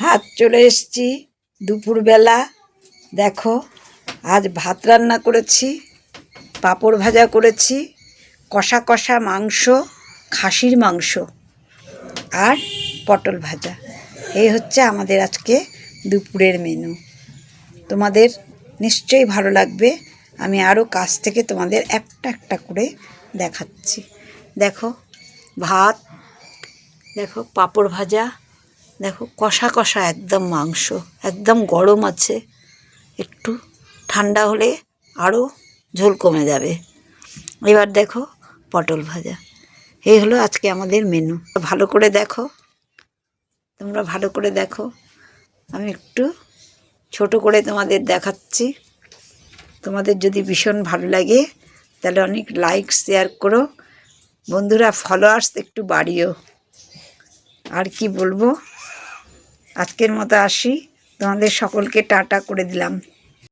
হাত চলে এসছি দুপুরবেলা। দেখো, আজ ভাত রান্না করেছি, পাঁপড় ভাজা করেছি, কষা কষা মাংস, খাসির মাংস আর পটল ভাজা। এই হচ্ছে আমাদের আজকে দুপুরের মেনু তোমাদের নিশ্চয়ই ভালো লাগবে। আমি আরও কাছ থেকে তোমাদের একটা একটা করে দেখাচ্ছি। দেখো, ভাত, দেখো, পাঁপড় ভাজা দেখো, কষা কষা একদম মাংস, একদম গরম আছে। একটু ঠান্ডা হলে আরও ঝোল কমে যাবে। এবার দেখো পটল ভাজা। এই হলো আজকে আমাদের মেনু ভালো করে দেখো। তোমরা ভালো করে দেখো। আমি একটু ছোট করে তোমাদের দেখাচ্ছি। তোমাদের যদি ভীষণ ভালো লাগে, তাহলে অনেক লাইক শেয়ার করো। বন্ধুরা ফলোয়ার্স একটু বাড়িও। আর কি বলব? আজকের মতো আসি। তোমাদের সকলকে টাটা করে দিলাম।